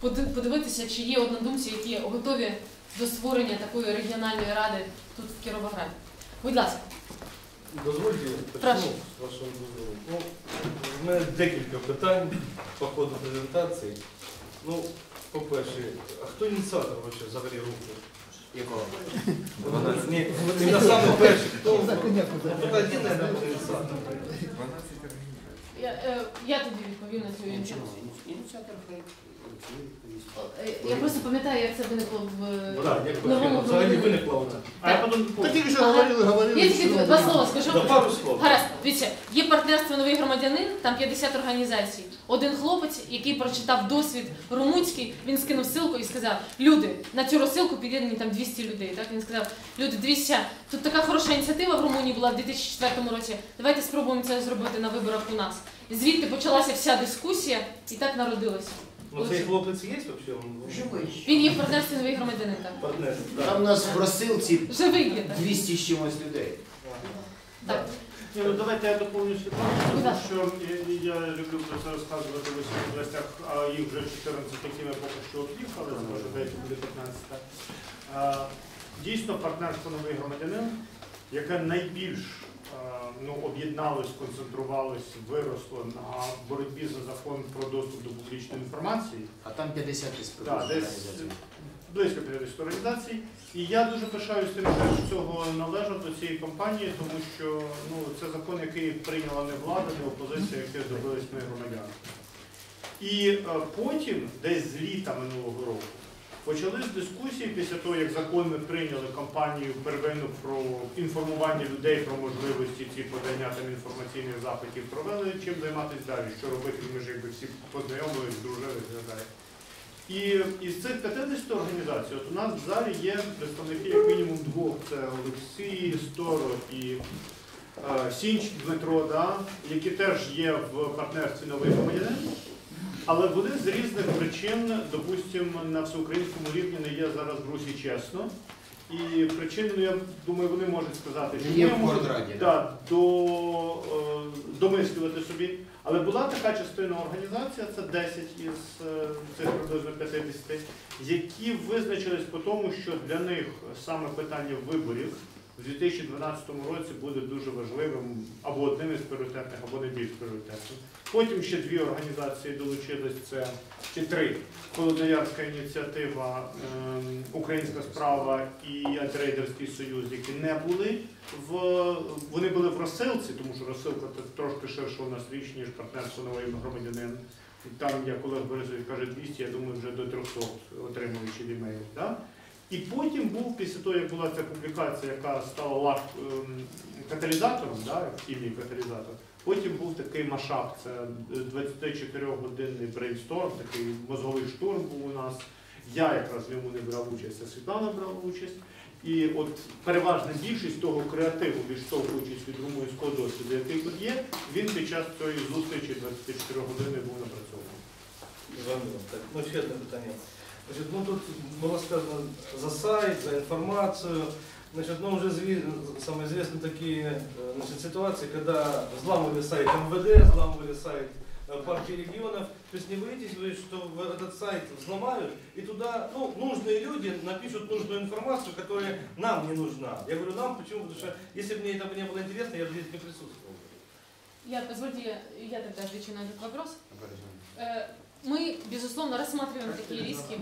поди- подивитися, чи є однодумці, які готові до створення такої регіональної ради тут в Кіровограді. Будь ласка. Дозвольте, почну з вашого дозволу. Ну, в мене декілька питань по ходу презентації. Ну, по-перше, а хто ініціатор вообще взагалі руху? Якого? Ні, ні, на саме перше, хто? Ну, один, ініціатор. Я, е, я тоді відповім на цю інформацію. Ініціатор. Е, Я просто пам'ятаю, як це виникло в Ну, так, як новому ви взагалі виникла вона. А я потім Та тільки що говорили, говорили. Я тільки що два слова скажу. Да, пару слов. Гаразд, дивіться, є партнерство новий громадянин, там 50 організацій. Один хлопець, який прочитав досвід румунський, він скинув ссылку і сказав: люди, на цю розсилку під'єднані там 200 людей. Так він сказав, люди, дивіться, тут така хороша ініціатива в Румунії була в 2004 році. Давайте спробуємо це зробити на виборах у нас. Звідти почалася вся дискусія, і так народилося. Ну, цей хлопець є взагалі? Живий. Він є в партнерстві новий громадянин. Так. Партнер. Там у нас в розсилці Живий є так. 200 з чимось людей. так. Ні, ну давайте я доповню Світлану, тому що я- я люблю про це розказувати в усіх областях, а їх вже 14, які ми поки що об'їхали, це може деякі буде 15. А, Дійсно, партнерство новий громадянин, яке найбільш ну, об'єдналось, сконцентрувалось, виросло на боротьбі за закон про доступ до публічної інформації. А там 50 із Так, десь близько 50 організацій. І я дуже пишаюся тим, що цього належав до цієї компанії, тому що ну, це закон, який прийняла не влада, не опозиція, який добились ми громадяни. І е, потім, десь з літа минулого року, почались дискусії після того, як закон ми прийняли кампанію первинну про інформування людей про можливості ці подання там інформаційних запитів, провели чим займатися далі, що робити, ми ж якби всі познайомились, дружили далі. І із цих 50 організацій, от у нас в залі є представники як мінімум двох. Це Олексій Сторо і е, Сінч Дмитро, да, які теж є в партнерстві новий громадянин. Але вони з різних причин, допустимо, на всеукраїнському рівні не є зараз в Русі чесно. І причини, ну, я думаю, вони можуть сказати, що Не є ми в можемо Гордраді, да, до, е, домислювати собі. Але була така частина організація, це 10 із е, цих приблизно 50, які визначились по тому, що для них саме питання виборів у 2012 році буде дуже важливим або одним із пріоритетних, або найбільш пріоритетним. Потім ще дві організації долучились, це чи три. Холодноярська ініціатива, ем, Українська справа і Антирейдерський союз, які не були в вони були в розсилці, тому що розсилка трошки ширша у нас річ, ніж партнерство новий громадянин. Там, як Олег Борисович каже, 200, я думаю, вже до 300 отримали чи імейл. Да? І потім був, після того, як була ця публікація, яка стала ем, каталізатором, да, хімії каталізатор, потім був такий машап, це 24-годинний брейнсторм, такий мозговий штурм був у нас. Я якраз в ньому не брав участь, а Світлана брала участь. І от переважна більшість того креативу, відштовхуючись від румунського досвіду, який тут є, він під час цієї зустрічі 24 години був напрацьований. Зрозуміло. Так, ну ще одне питання. Значить, ну тут було сказано за сайт, за інформацію. Значит, ну уже самые известные такие э, значит, ситуации, когда взламывали сайт МВД, взламывали сайт э, партии регионов. То есть не боитесь вы, что этот сайт взломают, и туда ну, нужные люди напишут нужную информацию, которая нам не нужна. Я говорю нам, почему? Потому что если бы мне это бы не было интересно, я бы здесь не присутствовал. Я, позвольте, я, я тогда отвечу на этот вопрос. Э, Ми, безусловно, розглядаємо такі риски.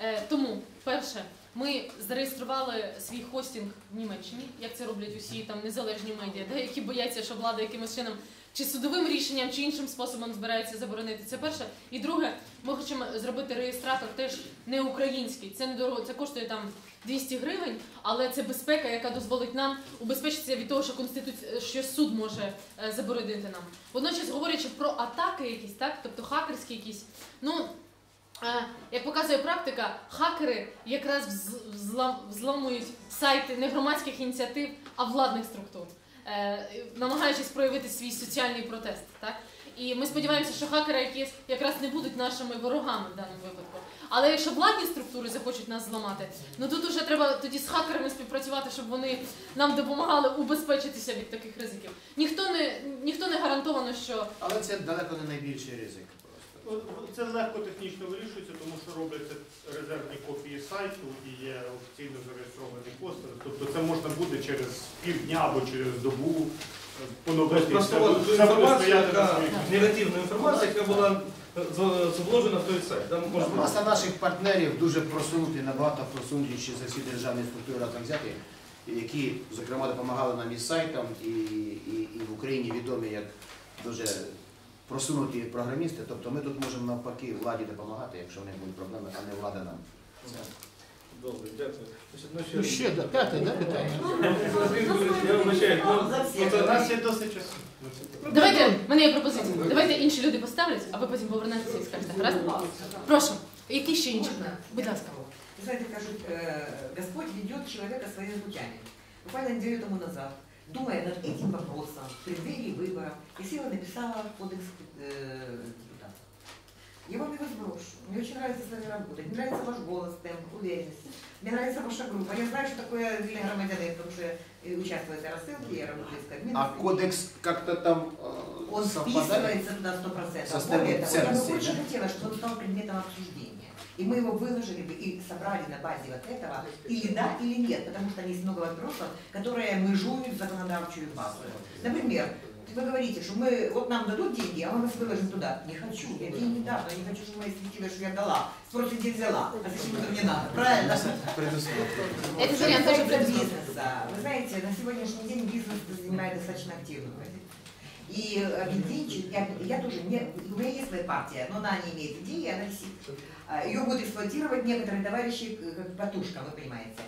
Е, Тому, перше, ми зареєстрували свій хостинг в Німеччині, як це роблять усі там незалежні медіа, де, які бояться, що влада якимось чином чи судовим рішенням, чи іншим способом збирається заборонити. Це перше. І друге, ми хочемо зробити реєстратор теж не український. Це недорого, це коштує там 200 гривень, але це безпека, яка дозволить нам убезпечитися від того, що конституція, що суд може е, заборонити нам. Водночас, говорячи про атаки якісь, так, тобто хакерські якісь, ну. е, Як показує практика, хакери якраз взламують сайти не громадських ініціатив, а владних структур, е, намагаючись проявити свій соціальний протест. Так? І ми сподіваємося, що хакери якісь якраз не будуть нашими ворогами в даному випадку. Але якщо владні структури захочуть нас зламати, ну тут уже треба тоді з хакерами співпрацювати, щоб вони нам допомагали убезпечитися від таких ризиків. Ніхто не ніхто не гарантовано, що Але це далеко не найбільший ризик просто. Це легко технічно вирішується, тому що робляться резервні копії сайту і є офіційно зареєстрований постер. Тобто це можна буде через півдня або через добу поновити. Інформацію, яка негативна інформація, яка була е, з- вложена в той сайт. Там Маса наших партнерів дуже просунуті, набагато просунуті за всі державні структури разом взяти, які, зокрема, допомагали нам із сайтом і, і, і в Україні відомі як дуже просунуті програмісти. Тобто ми тут можемо навпаки владі допомагати, якщо в них будуть проблеми, а не влада нам. Це добре, дякую. Значить, ну, Ну, ще да, п'яте, да, питання? Я вибачаю, ну, Ну, це У нас є досить часу. Давайте, в мене є пропозиція. Давайте інші люди поставлять, а ви потім повернетеся і скажете. Гаразд? Прошу. Які ще інші? Будь ласка. Вы знаете, кажут, э, Господь ведет человека своими путями. Буквально неделю тому назад, думая над этим вопросом, в преддверии выборов, я села и написала кодекс э, депутатов. Я вам его сброшу. Мне очень нравится с вами работать. Мне нравится ваш голос, темп, уверенность. Мне нравится ваша группа. Я знаю, что такое для громадянин, потому что я э, участвую в этой рассылке, я работаю с Кабмином. А кодекс як-то там е, Он вписывается туда 100%. Со Более того, я бы очень да? хотела, чтобы он стал предметом обсуждения. И мы его выложили бы и собрали на базе вот этого, или да, или нет, потому что есть много вопросов, которые межуют законодавчую базу. Например, вы говорите, что мы, вот нам дадут деньги, а мы вас выложим туда. Не хочу, я деньги дам, но не хочу, чтобы мои светили, что я дала. Спросите, где взяла, а зачем это мне надо, правильно? Что вариант тоже бизнеса, вы знаете, на сегодняшний день бизнес занимает достаточно активную позицию. И объединить, я, я тоже, не, у меня есть своя партия, но она не имеет идеи, она висит. А, Ее будут эксплуатировать некоторые товарищи э, как батушка, вы понимаете.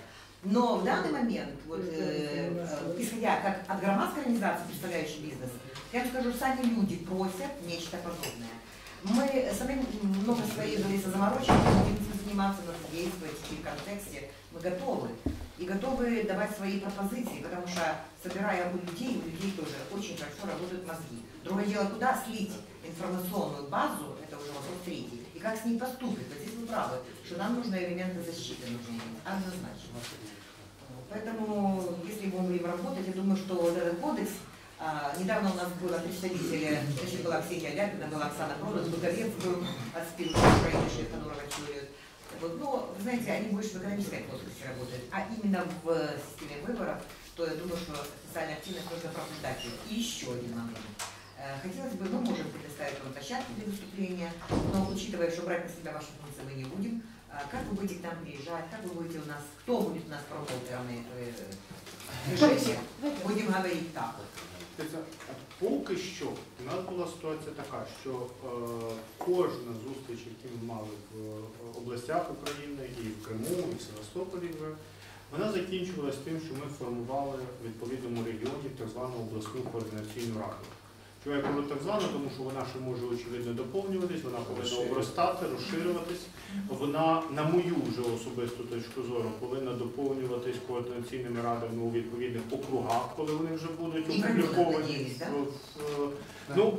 Но в данный момент, вот, э, э, исходя как от громадской организации, представляющей бизнес, я вам скажу, сами люди просят нечто подобное. Мы сами много своих, говорится, заморочек, мы будем заниматься, действовать в контексте мы готовы. И готовы давать свои пропозиции, потому что, собирая у людей, у людей тоже очень хорошо работают мозги. Другое дело, куда слить информационную базу, это уже вопрос третий, и как с ней поступить. Вот правы, что нам нужны элементы защиты, нужны однозначно. Поэтому, если мы будем работать, я думаю, что вот этот кодекс, а, недавно у нас было представители, значит, была Ксения Ляпина, была Оксана Продус, Буковец был от спилки Украины, которого чует. Вот, но, вы знаете, они больше в экономической плоскости работают, а именно в системе выборов, то я думаю, что социальная активность нужно пробуждать. И еще один момент. Э, Хотелось бы, мы можем предоставить вам площадку для выступления, но учитывая, что брать на себя ваши функции мы не будем, а как вы будете к нам приезжать, как вы будете у нас, кто будет у нас промоутером э, движения? Будем говорить так. Дивіться, Поки що у нас була ситуація така, що е, кожна зустріч, яку ми мали в е, областях України і в Криму, і в Севастополі, вже, вона закінчувалася тим, що ми формували в відповідному регіоні так звану обласну координаційну раду. Чому я кажу так звана, тому що вона ще може очевидно доповнюватись, вона повинна обростати, розширюватись. Вона, на мою вже особисту точку зору, повинна доповнюватись координаційними радами у відповідних округах, коли вони вже будуть опубліковані. в- Ну,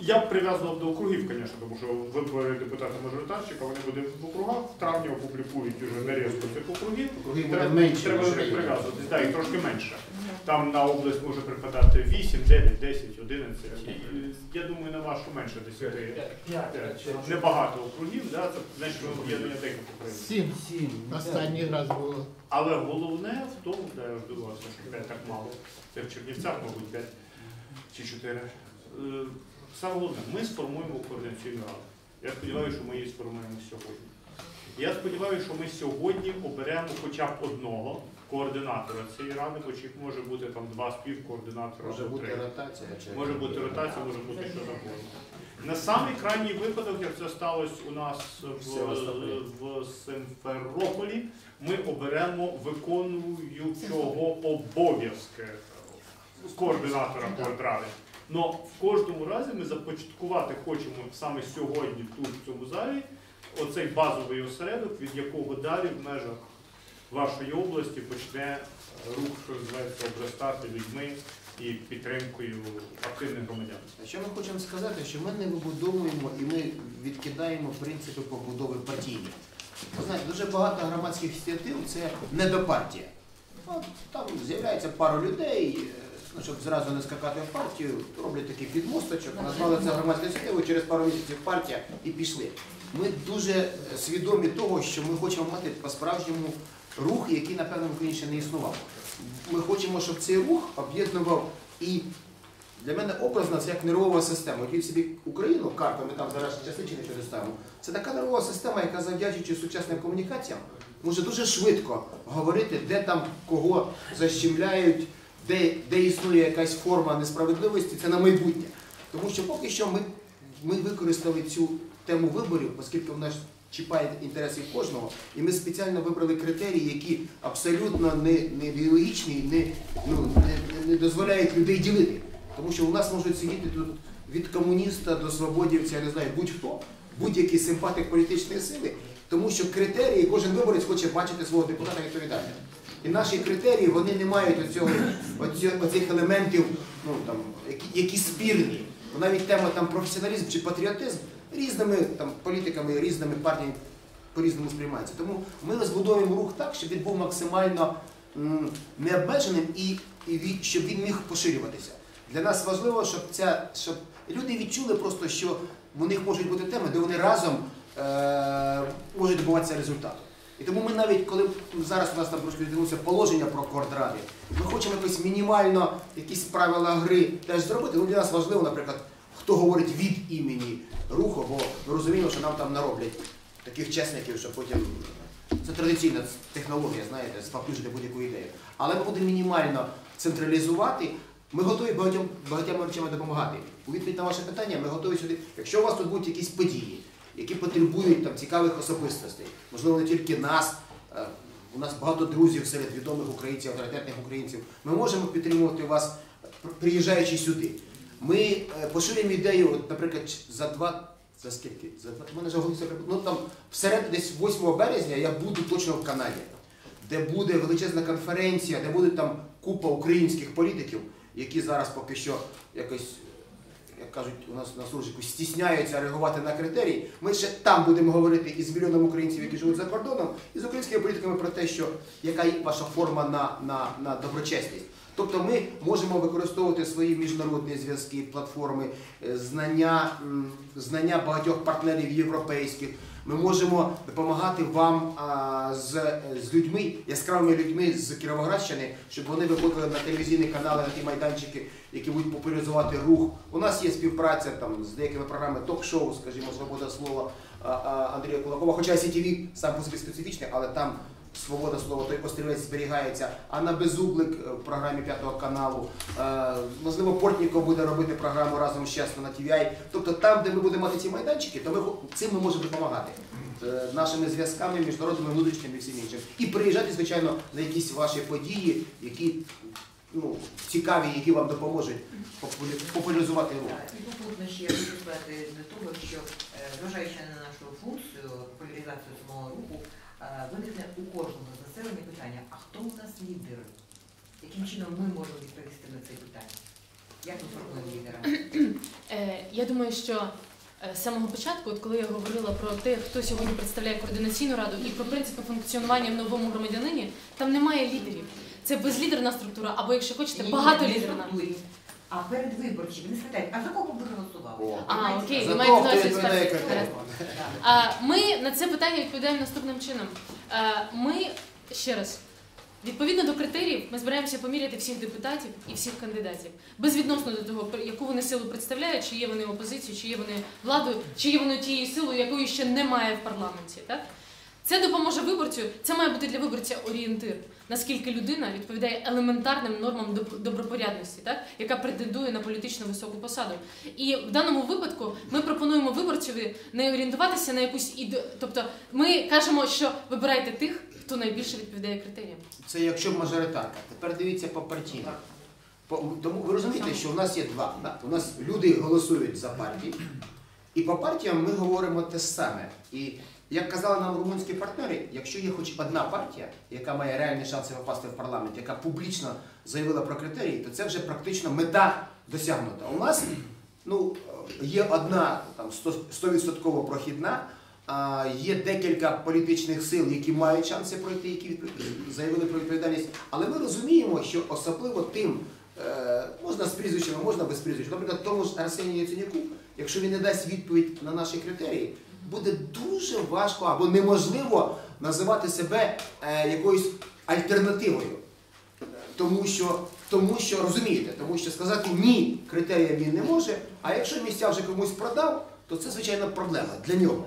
я б прив'язував до округів, звісно, тому що вибори депутата-мажоритарщика, вони будуть в округах, в травні опублікують уже нарізку цих округів. Круги буде Треба, менше, треба до них прив'язуватись, да, і трошки менше. Там на область може припадати 8, 9, 10, 11. І, Я думаю, на вашу менше 10. П'ять. Небагато округів, да, це значить ми об'єднання декілька округів. Сім. Останній раз було. Але головне в тому, де я здивувався, що 5 так мало. Це в Чернівцях, мабуть, 5 чи 4. Саме головне, ми сформуємо координаційну раду. Я сподіваюся, що ми її сформуємо сьогодні. Я сподіваюся, що ми сьогодні оберемо хоча б одного координатора цієї ради, хоч їх може бути там два співкоординатора Може бути три. ротація. чи- Може бути ротація, може бути що завгодно. На самий крайній випадок, як це сталося у нас в, в Симферополі, ми оберемо виконуючого обов'язки координатора коордради. Но в кожному разі ми започаткувати хочемо саме сьогодні тут, в цьому залі, оцей базовий осередок, від якого далі в межах вашої області почне рух, що називається, обростати людьми і підтримкою активних громадян. Що ми хочемо сказати, що ми не вибудовуємо і ми відкидаємо принципи побудови партійні. Ви знаєте, дуже багато громадських ініціатив це недопартія. От, там з'являється пару людей, е, ну, щоб зразу не скакати в партію, роблять такий підмосточок, назвали це громадською ініціативою, через пару місяців партія і пішли. Ми дуже е, свідомі того, що ми хочемо мати по-справжньому рух, який, напевно, в Україні ще не існував. Ми хочемо, щоб цей рух об'єднував і для мене образно це як нервова система. От собі Україну, карту, ми там зараз часи чи не ставимо. Це така нервова система, яка завдячуючи сучасним комунікаціям, може дуже швидко говорити, де там кого защемляють, де, де існує якась форма несправедливості, це на майбутнє. Тому що поки що ми, ми використали цю тему виборів, оскільки вона ж чіпає інтереси кожного, і ми спеціально вибрали критерії, які абсолютно не, не ідеологічні, не, ну, не, не, не дозволяють людей ділити. Тому що у нас можуть сидіти тут від комуніста до свободівця, я не знаю, будь-хто, будь-який симпатик політичної сили, тому що критерії, кожен виборець хоче бачити свого депутата відповідальним. І наші критерії вони не мають оцього, оцього, оцих елементів, ну, там, які, які спірні. Навіть тема там, професіоналізм чи патріотизм різними там, політиками, різними партіями по-різному сприймається. Тому ми розбудовуємо рух так, щоб він був максимально необмеженим і, і ві- щоб він міг поширюватися. Для нас важливо, щоб, ця, щоб люди відчули просто, що у них можуть бути теми, де вони разом е, можуть добуватися результату. І тому ми навіть, коли зараз у нас там трошки положення про кордради, ми хочемо якось мінімально якісь правила гри теж зробити. Ну для нас важливо, наприклад, хто говорить від імені руху, бо ми розуміємо, що нам там нароблять таких чесників, що потім це традиційна технологія, знаєте, спаплюжити будь-яку ідею. Але ми будемо мінімально централізувати. Ми готові багатьом багатьма речами допомагати. У відповідь на ваше питання, ми готові сюди. Якщо у вас тут будуть якісь події, які потребують там цікавих особистостей, можливо, не тільки нас. е, У нас багато друзів серед відомих українців, авторитетних українців. Ми можемо підтримувати вас, приїжджаючи сюди. Ми е, поширюємо ідею, от, наприклад, за два. За скільки? За два. Мене вже голиться ну там всередині десь 8 березня я буду точно в Канаді, де буде величезна конференція, де буде там купа українських політиків, які зараз поки що якось, як кажуть, у нас на службі стісняються реагувати на критерії. Ми ще там будемо говорити із мільйоном українців, які живуть за кордоном, і з українськими політиками про те, що яка ваша форма на, на, на доброчесність. Тобто ми можемо використовувати свої міжнародні зв'язки, платформи, е, знання, знання багатьох партнерів європейських. Ми можемо допомагати вам а, з, з людьми, яскравими людьми з Кіровоградщини, щоб вони виходили на телевізійні канали, на ті майданчики, які будуть популяризувати рух. У нас є співпраця там з деякими програмами ток-шоу, скажімо, Свобода слова а, а, Андрія Кулакова. Хоча ICTV сам по собі специфічний, але там свобода слова, той острівець зберігається. А на Безуглик е, в програмі п'ятого каналу. Е, можливо, Портніков буде робити програму разом з чесно на TVI. Тобто там, де ми будемо мати ці майданчики, то ми цим ми можемо допомагати. Е, Нашими зв'язками, міжнародними, внутрішніми і всім іншим. І приїжджати, звичайно, на якісь ваші події, які ну, цікаві, які вам допоможуть популяризувати рух. І попутно ще хочу сказати до того, що зважаючи на нашу функцію популяризацію самого руху, виникне у кожного населення питання, а хто у нас лідери? Яким чином ми можемо відповісти на це питання? Як ми формуємо лідера? Е, я думаю, що е, з самого початку, от коли я говорила про те, хто сьогодні представляє координаційну раду і про принципи функціонування в новому громадянині, там немає лідерів. Це безлідерна структура, або якщо хочете, багатолідерна. А перед виборчим не спитають, а за кого б ви голосували? А, окей. За ви маєте. А, Ми на це питання відповідаємо наступним чином. Е, Ми ще раз. Відповідно до критеріїв, ми збираємося поміряти всіх депутатів і всіх кандидатів безвідносно до того, яку вони силу представляють, чи є вони опозицією, чи є вони владою, чи є вони тією силою, якої ще немає в парламенті. Так це допоможе виборцю. Це має бути для виборця орієнтир, наскільки людина відповідає елементарним нормам доб- добропорядності, так яка претендує на політично високу посаду. І в даному випадку ми пропонуємо виборцеві не орієнтуватися на якусь іде... Тобто ми кажемо, що вибирайте тих, хто найбільше відповідає критеріям. Це якщо мажоритарка. Тепер дивіться по партійно. Тому ви розумієте, що у нас є два. да? У нас люди голосують за партії, і по партіям ми говоримо те саме. І як казали нам румунські партнери, якщо є хоч одна партія, яка має реальні шанси попасти в парламент, яка публічно заявила про критерії, то це вже практично мета досягнута. У нас ну, є одна там 100% прохідна. Є декілька політичних сил, які мають шанси пройти, які заявили про відповідальність. Але ми розуміємо, що особливо тим Е, можна з прізвищами, можна без прізвища. Наприклад, тому ж Арсенію Яценюку, якщо він не дасть відповідь на наші критерії, буде дуже важко або неможливо називати себе е, якоюсь альтернативою. Тому що, тому що розумієте, тому що сказати ні критеріям він не може, а якщо місця вже комусь продав, то це звичайно проблема для нього.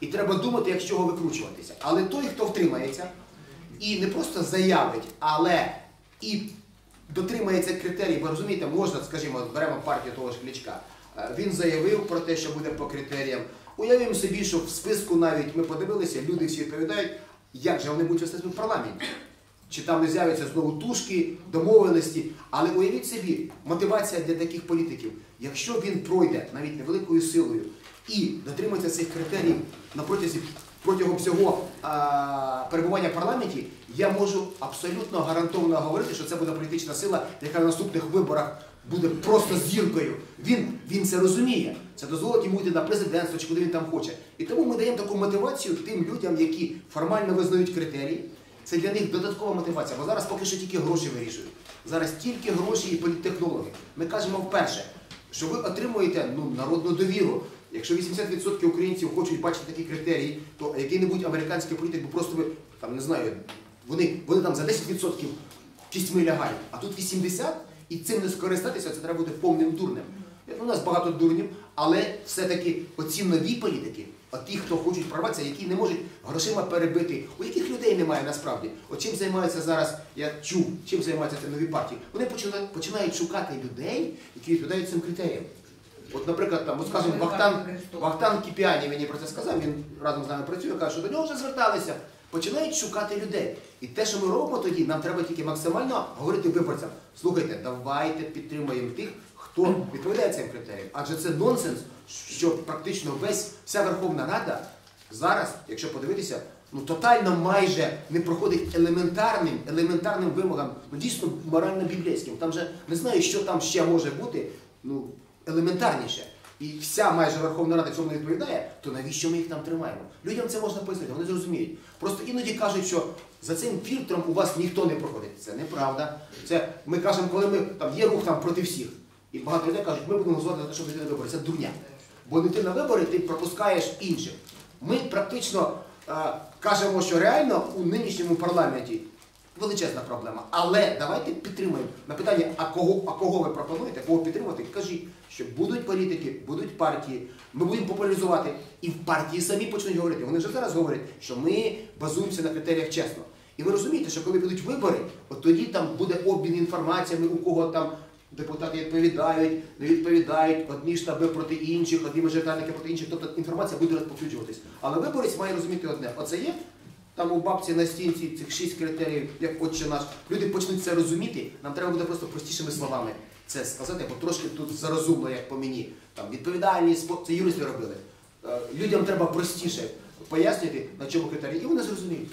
І треба думати, як з чого викручуватися. Але той, хто втримається і не просто заявить, але і дотримається критерій, ви розумієте, можна, скажімо, беремо партію того ж Кличка. Е, Він заявив про те, що буде по критеріям. Уявимо собі, що в списку навіть ми подивилися, люди всі відповідають, як же вони будуть вести в парламенті. Чи там не з'являться знову тушки, домовленості. Але уявіть собі, мотивація для таких політиків, якщо він пройде навіть невеликою силою і дотримується цих критерій протягом всього а, перебування в парламенті, я можу абсолютно гарантовано говорити, що це буде політична сила, яка на наступних виборах буде просто зіркою. Він, він це розуміє. Це дозволить йому йти на президентство чи куди він там хоче. І тому ми даємо таку мотивацію тим людям, які формально визнають критерії. Це для них додаткова мотивація, бо зараз поки що тільки гроші вирішують. Зараз тільки гроші і політтехнологи. Ми кажемо вперше, що ви отримуєте ну, народну довіру. Якщо 80% українців хочуть бачити такі критерії, то який-небудь американський політик би просто би, там не знаю, вони, вони там за 10% кістьми лягають, а тут 80%, і цим не скористатися, це треба бути повним дурнем. У нас багато дурнів, але все-таки оці нові політики, ті, хто хочуть прорватися, які не можуть грошима перебити, у яких людей немає насправді. От чим займаються зараз, я чув, чим займаються ці нові партії. Вони починають, починають шукати людей, які відповідають цим критеріям. От, наприклад, там, от, скажімо, Вахтан, Вахтан Кіпіані мені про це сказав, він разом з нами працює, каже, що до нього вже зверталися, починають шукати людей. І те, що ми робимо тоді, нам треба тільки максимально говорити виборцям. Слухайте, давайте підтримаємо тих, хто відповідає цим критеріям. Адже це нонсенс, що практично весь вся Верховна Рада зараз, якщо подивитися, ну тотально майже не проходить елементарним, елементарним вимогам, ну дійсно морально-біблійським. Там же не знаю, що там ще може бути, ну елементарніше. І вся майже Верховна Рада цьому не відповідає, то навіщо ми їх там тримаємо? Людям це можна пояснити, вони зрозуміють. Просто іноді кажуть, що за цим фільтром у вас ніхто не проходить. Це неправда. Це ми кажемо, коли ми там є рух там проти всіх. І багато людей кажуть, ми будемо голосувати за те, щоб йти на вибори. Це дурня. Бо не ти на вибори, ти пропускаєш інших. Ми практично е, кажемо, що реально у нинішньому парламенті величезна проблема. Але давайте підтримаємо на питання, а кого, а кого ви пропонуєте, кого підтримувати, кажіть, що будуть політики, будуть партії, ми будемо популяризувати. І в партії самі почнуть говорити. Вони вже зараз говорять, що ми базуємося на критеріях чесно. І ви розумієте, що коли будуть вибори, от тоді там буде обмін інформаціями, у кого там депутати відповідають, не відповідають, одні штаби проти інших, одні мажоритарники проти інших. Тобто інформація буде розповсюджуватись. Але виборець має розуміти одне: оце є. Там у бабці на стінці цих шість критеріїв, як отче наш, люди почнуть це розуміти. Нам треба буде просто простішими словами це сказати, бо трошки тут зарозумно, як по мені. Там відповідальність, це юристи робили. Е, Людям треба простіше пояснювати, на чому критерії, і вони зрозуміють.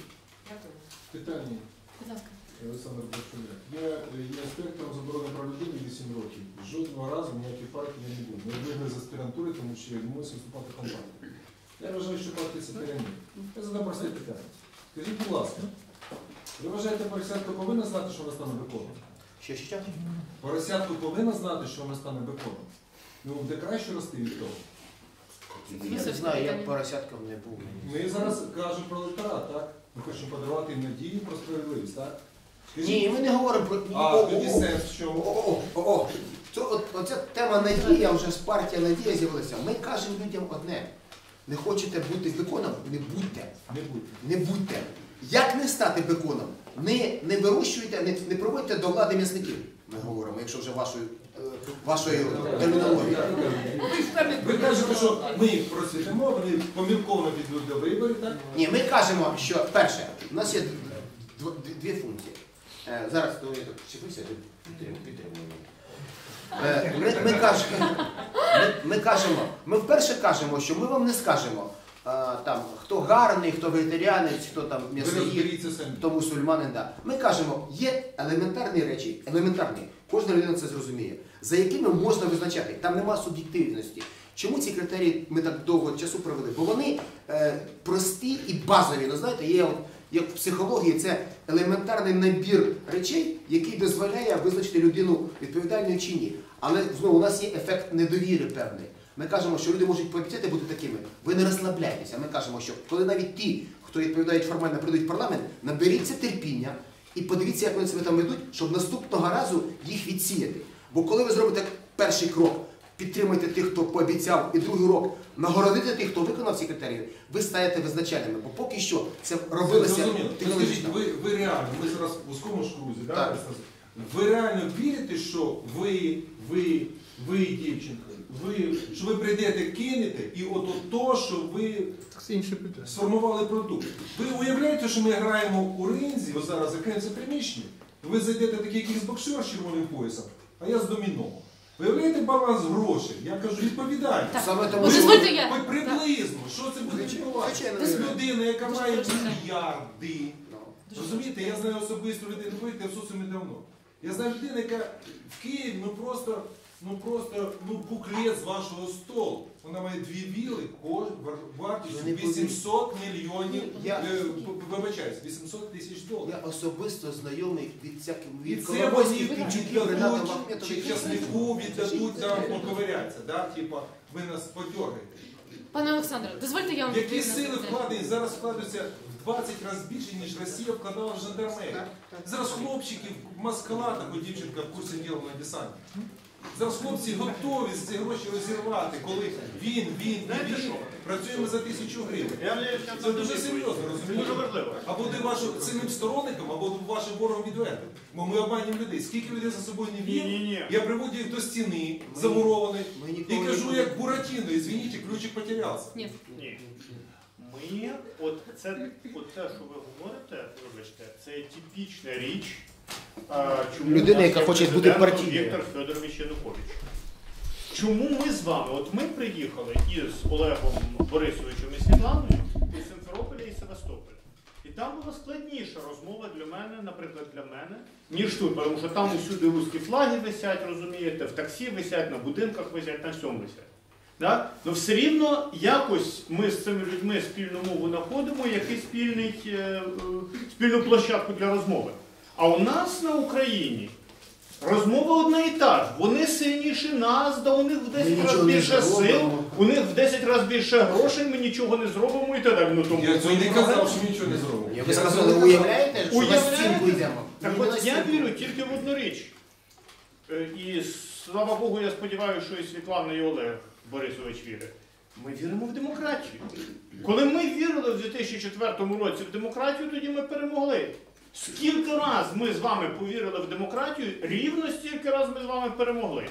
Питання. Будь ласка. Олександр Башуля. Я е, є інспектором з оборони прав людини 8 років. Жодного разу ніякі партії не був. Ми вигнали з аспірантури, тому що я відмовився вступати в компанію. Я вважаю, що партія це пірамід. Я задам просте питання. Скажіть, будь ласка, ви вважаєте, поросятка повинна знати, що вона стане беконом? Ще ще час? Поросятку повинна знати, що вона стане беконом? Ну, де краще рости від того. Я не знаю, я поросятком не був. Ми зараз кажемо про електорат, так? Ми хочемо подарувати їм надію про справедливість, так? Ні, ми не говоримо про. А тоді сенс в чому? О, о, о, о. От, оця тема надія, вже ж партія надія з'явилася. Ми кажемо людям одне. Не хочете бути беконом? Не будьте. Не будь. Не будьте. Як не стати беконом? Не, не вирощуйте, не, не проводьте до влади м'ясників. Ми говоримо, якщо вже вашою, е, вашою термінологією. Ви кажете, що ми їх просвітимо, вони помірковано підуть до виборів, так? Ні, ми кажемо, що перше, у нас є дві, функції. Е, зараз то я так підтримуй, підтримуй. Е, ми, ми, кажемо, ми, ми кажемо, ми вперше кажемо, що ми вам не скажемо, там, хто гарний, хто вегетаріанець, хто там м'ясоїд, хто мусульманин. Да. Ми кажемо, є елементарні речі, елементарні, кожна людина це зрозуміє, за якими можна визначати. Там нема суб'єктивності. Чому ці критерії ми так довго часу провели? Бо вони е, прості і базові. Ну знаєте, є от як в психології, це елементарний набір речей, який дозволяє визначити людину відповідальною чи ні. Але знову у нас є ефект недовіри певний. Ми кажемо, що люди можуть пообіцяти бути такими. Ви не розслабляйтеся. Ми кажемо, що коли навіть ті, хто відповідають формально, прийдуть в парламент, наберіться терпіння і подивіться, як вони себе там ведуть, щоб наступного разу їх відсіяти. Бо коли ви зробите перший крок, підтримуйте тих, хто пообіцяв, і другий крок нагородити тих, хто виконав ці критерії, ви стаєте визначальними. Бо поки що це робилося. Технологічно. ви, ви реально, ми зараз в вузькому ж крузі, да? Так. Ви реально вірите, що ви, ви, ви, дівчинка, ви, що ви прийдете, кинете, і от, от то, що ви Це сформували продукт. Ви уявляєте, що ми граємо у ринзі, ось зараз закриється приміщення, ви зайдете такий якийсь боксер з червоним поясом, а я з доміно. Виявляєте баланс грошей? Я кажу, відповідально. Так. Саме тому, Ви я. Хоч приблизно, що це буде відбуватися? Це людина, яка Дуже має мільярди. Ну. Розумієте, я знаю особисто людину, вийти в соціумі давно. Я знаю людину, яка в Києві ну просто, ну просто ну буклет з вашого столу. Вона має дві віли, ко- вар- вартістю Ну, 800 мільйонів, Я- е, вибачаюсь, 800 тисяч доларів. Я особисто знайомий від всяких І від це вони Коломойських Пінчуків, Рената віддадуть, Махметова. чи часнику віддадуть там поковиряться, да? типа ви нас подергаєте. Пане Олександре, дозвольте я вам Які відповім на сили це питання. вкладені зараз вкладаються в 20 разів більше, ніж Росія вкладала в жандармерію. Зараз хлопчики в маскалатах, дівчинка в курсі діла на десанті. Зараз хлопці готові ці гроші розірвати, коли він, він і Знаєте він працюємо за тисячу гривень. Це дуже серйозно, розумієте? Або ти вашим сильним сторонником, або вашим ворогом відвертим. Бо ми обманюємо людей. Скільки людей за собою не вів, я приводжу їх до стіни, замурованих, і кажу, як Буратіно, извините, ключик потерявся. Ні. Ні. Ми, от це, от те, що ви говорите, вибачте, це типічна річ. Чому Людина, у нас яка є хоче бути президентом партійною. Віктор Федорович Янукович. Чому ми з вами? От ми приїхали із Олегом Борисовичем і Світланою із Симферополя і Севастополя. І там була складніша розмова для мене, наприклад, для мене, ніж тут, тому що там усюди русські флаги висять, розумієте, в таксі висять, на будинках висять, на всьому висять. Да? Ну все рівно якось ми з цими людьми спільну мову знаходимо, якийсь спільний, е, е, спільну площадку для розмови. А у нас на Україні розмова одна і та ж. Вони сильніші нас, да у них в 10 разів більше сил, у них в 10 разів більше грошей, ми нічого не зробимо і так далі. Ну, тому Я цього не казав, що ми нічого не зробимо. Ви сказали, уявляєте, що на Уявляєте? стінку йдемо? Так от я вірю тільки в одну річ. Е, І слава Богу, я сподіваюся, що і Світлана, і Олег Борисович вірить. Ми віримо в демократію. Коли ми вірили в 2004 році в демократію, тоді ми перемогли. Скільки раз ми з вами повірили в демократію, рівно стільки раз ми з вами перемогли.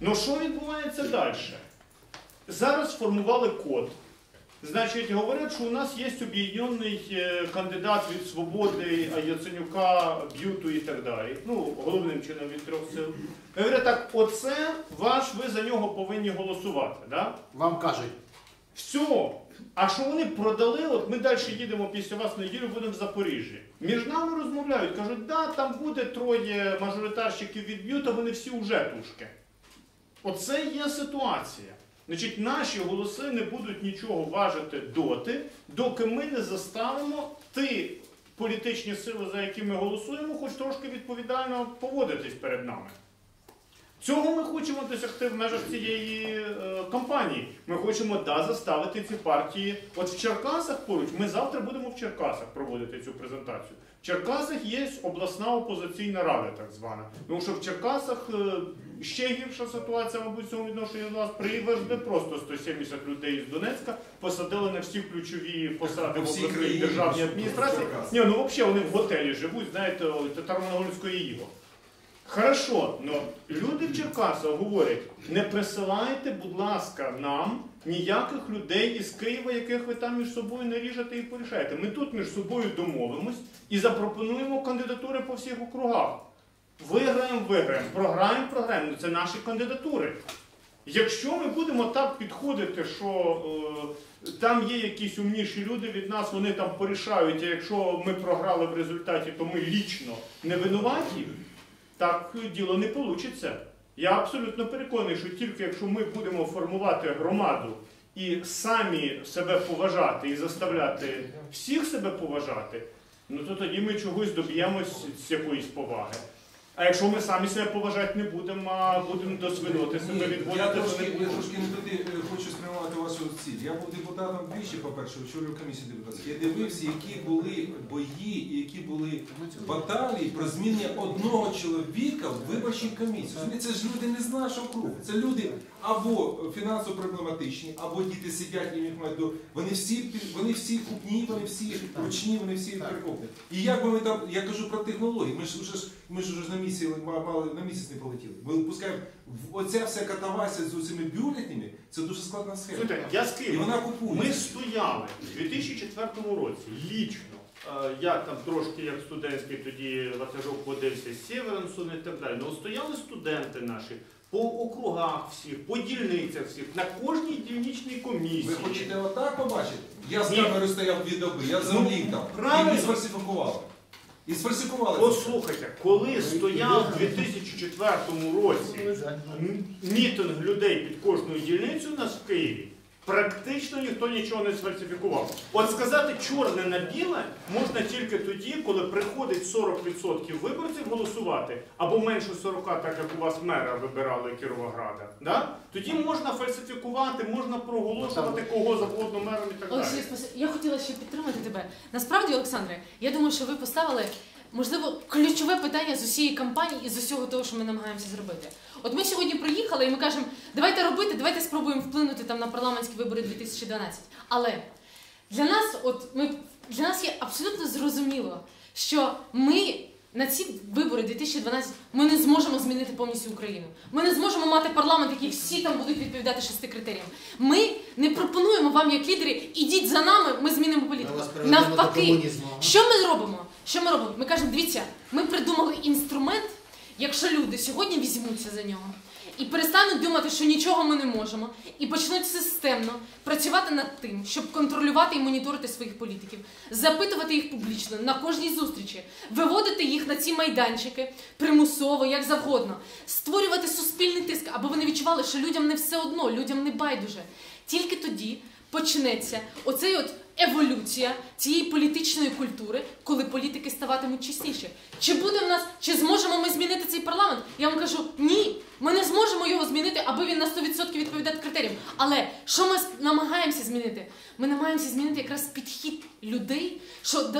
Ну що відбувається далі? Зараз сформували код. Значить, говорять, що у нас є об'єднаний е, кандидат від свободи, Яценюка, Б'юту і так далі. Ну, головним чином від трьох сил. Говорять, так, оце ваш, ви за нього повинні голосувати. Да? Вам кажуть, Все. А що вони продали? От ми далі їдемо після вас неділю, будемо в Запоріжжі. Між нами розмовляють, кажуть, да, там буде троє мажоритарщиків від Б'юта, вони всі уже тушки. Оце є ситуація. Значить, наші голоси не будуть нічого важити доти, доки ми не заставимо ті політичні сили, за які ми голосуємо, хоч трошки відповідально поводитись перед нами. Цього ми хочемо досягти в межах цієї е, кампанії. Ми хочемо да, заставити ці партії. От в Черкасах поруч, ми завтра будемо в Черкасах проводити цю презентацію. В Черкасах є обласна опозиційна рада, так звана. Тому що в Черкасах е, ще гірша ситуація, мабуть, в цьому відношенні до нас. Привезли просто 170 людей з Донецька, посадили на всі ключові посади По в обласній державній адміністрації. Ні, ну взагалі вони в готелі живуть, знаєте, татаро-монгольської іго. Хорошо, але люди в Черкасах говорять, не присилайте, будь ласка, нам ніяких людей із Києва, яких ви там між собою не ріжете і порішаєте. Ми тут між собою домовимось і запропонуємо кандидатури по всіх округах. Виграємо, виграємо, програємо, програємо. Ну це наші кандидатури. Якщо ми будемо так підходити, що е, там є якісь умніші люди від нас, вони там порішають, а якщо ми програли в результаті, то ми лічно не винуваті, так діло не вийде. Я абсолютно переконаний, що тільки якщо ми будемо формувати громаду і самі себе поважати і заставляти всіх себе поважати, ну то тоді ми чогось доб'ємось з якоїсь поваги. А якщо ми самі себе поважати не будемо, а будемо до свиноти себе я відводити, то трошки, не я трошки не туди е, хочу спрямувати вашу ціль. Я був депутатом двічі, по-перше, очолював комісію депутатську. Я дивився, які були бої які були баталії про змінення одного чоловіка в виборчій комісії. Це ж люди не з нашого кругу. Це люди або фінансово проблематичні, або діти сидять і їх мають до. Вони всі вони всі купні, вони всі ручні, вони всі прикопні. І як би ми там, я кажу про технології, ми ж уже ж ми ж уже на місяць мали на місяць не полетіли. Випускаємо в- оця вся катавасія з цими бюлетнями, це дуже складна схема. Слухайте, я з І вона купує. Ми стояли в 2004 році лічно. е, Я там трошки як студентський тоді ватажок водився з Сєверенсон і так далі. Ну стояли студенти наші по округах всіх, по дільницях всіх, на кожній дільничній комісії. Ви хочете отак побачити? Я з камерою стояв дві доби, я завлік там. правильно. І сфальсифікували. І сфальсифікували. Послухайте, коли стояв у 2004 році мітинг людей під кожною дільницею у нас в Києві, практично ніхто нічого не сфальсифікував. От сказати чорне на біле можна тільки тоді, коли приходить 40% виборців голосувати, або менше 40, так як у вас мера вибирали Кіровограда. Да? Тоді можна фальсифікувати, можна проголошувати кого завгодно мером і так далі. Олексій, спаси- я хотіла ще підтримати тебе. Насправді, Олександре, я думаю, що ви поставили можливо ключове питання з усієї кампанії і з усього того, що ми намагаємося зробити. От ми сьогодні приїхали і ми кажемо, давайте робити, давайте спробуємо вплинути там на парламентські вибори 2012. Але для нас, от ми для нас є абсолютно зрозуміло, що ми. На ці вибори 2012 ми не зможемо змінити повністю Україну. Ми не зможемо мати парламент, який всі там будуть відповідати шести критеріям. Ми не пропонуємо вам, як лідери, ідіть за нами, ми змінимо політику. Навпаки, що ми робимо? Що ми робимо? Ми кажемо, дивіться, ми придумали інструмент, якщо люди сьогодні візьмуться за нього і перестануть думати, що нічого ми не можемо, і почнуть системно працювати над тим, щоб контролювати і моніторити своїх політиків, запитувати їх публічно на кожній зустрічі, виводити їх на ці майданчики примусово, як завгодно, створювати суспільний тиск, аби вони відчували, що людям не все одно, людям не байдуже. Тільки тоді почнеться оцей от еволюція цієї політичної культури, коли політики ставатимуть чесніші. Чи буде в нас, чи зможемо ми змінити цей парламент? Я вам кажу, ні, ми не зможемо його змінити, аби він на 100% відповідав критеріям. Але що ми намагаємося змінити? Ми намагаємося змінити якраз підхід людей, що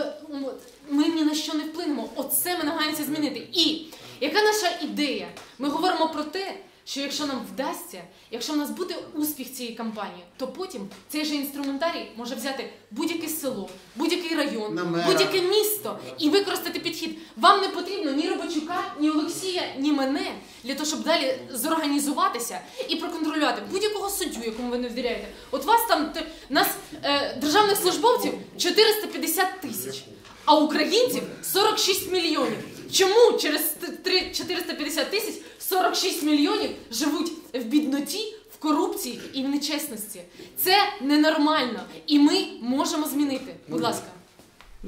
ми ні на що не вплинемо. Оце ми намагаємося змінити. І яка наша ідея? Ми говоримо про те, що якщо нам вдасться, якщо в нас буде успіх цієї кампанії, то потім цей же інструментарій може взяти будь-яке село, будь-який район, будь-яке місто і використати підхід. Вам не потрібно ні Робочука, ні Олексія, ні мене для того, щоб далі зорганізуватися і проконтролювати будь-якого суддю, якому ви не довіряєте. От вас там нас е, державних службовців 450 тисяч, а українців 46 мільйонів. Чому через т- три- 450 тисяч 46 мільйонів живуть в бідноті, в корупції і в нечесності? Це ненормально, і ми можемо змінити. Будь ласка.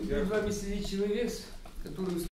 Перед вами сидит чоловік, который